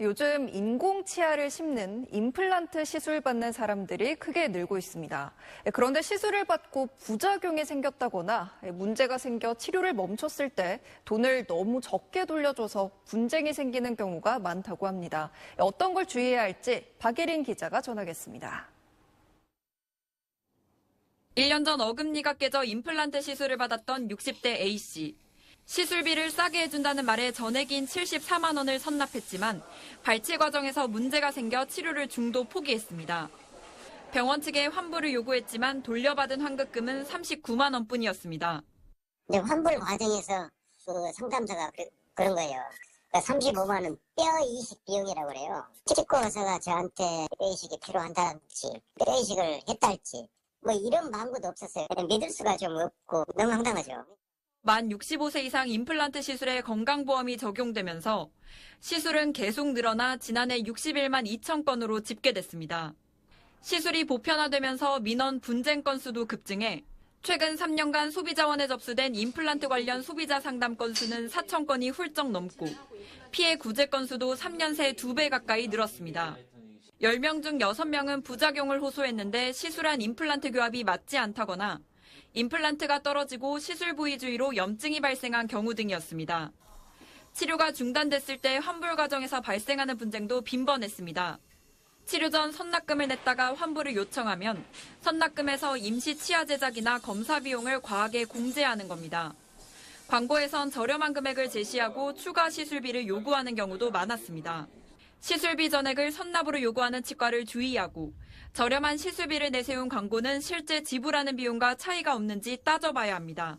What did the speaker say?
요즘 인공 치아를 심는 임플란트 시술 받는 사람들이 크게 늘고 있습니다. 그런데 시술을 받고 부작용이 생겼다거나 문제가 생겨 치료를 멈췄을 때 돈을 너무 적게 돌려줘서 분쟁이 생기는 경우가 많다고 합니다. 어떤 걸 주의해야 할지 박예린 기자가 전하겠습니다. 1년 전 어금니가 깨져 임플란트 시술을 받았던 60대 A씨. 시술비를 싸게 해준다는 말에 전액인 74만 원을 선납했지만 발치 과정에서 문제가 생겨 치료를 중도 포기했습니다. 병원 측에 환불을 요구했지만 돌려받은 환급금은 39만 원뿐이었습니다. 이제 환불 과정에서 그 상담사가 그, 그런 거예요. 그러니까 35만 원 뼈 이식 비용이라고 그래요. 치과 의사가 저한테 뼈 이식이 필요한다든지 뼈 이식을 했다 할지 뭐 이런 방구도 없었어요. 믿을 수가 좀 없고 너무 황당하죠. 만 65세 이상 임플란트 시술에 건강보험이 적용되면서 시술은 계속 늘어나 지난해 61만 2천 건으로 집계됐습니다. 시술이 보편화되면서 민원 분쟁 건수도 급증해 최근 3년간 소비자원에 접수된 임플란트 관련 소비자 상담 건수는 4천 건이 훌쩍 넘고 피해 구제 건수도 3년 새 2배 가까이 늘었습니다. 10명 중 6명은 부작용을 호소했는데 시술한 임플란트 교합이 맞지 않다거나 임플란트가 떨어지고 시술 부위 주위로 염증이 발생한 경우 등이었습니다. 치료가 중단됐을 때 환불 과정에서 발생하는 분쟁도 빈번했습니다. 치료 전 선납금을 냈다가 환불을 요청하면 선납금에서 임시 치아 제작이나 검사 비용을 과하게 공제하는 겁니다. 광고에선 저렴한 금액을 제시하고 추가 시술비를 요구하는 경우도 많았습니다. 시술비 전액을 선납으로 요구하는 치과를 주의하고 저렴한 시술비를 내세운 광고는 실제 지불하는 비용과 차이가 없는지 따져봐야 합니다.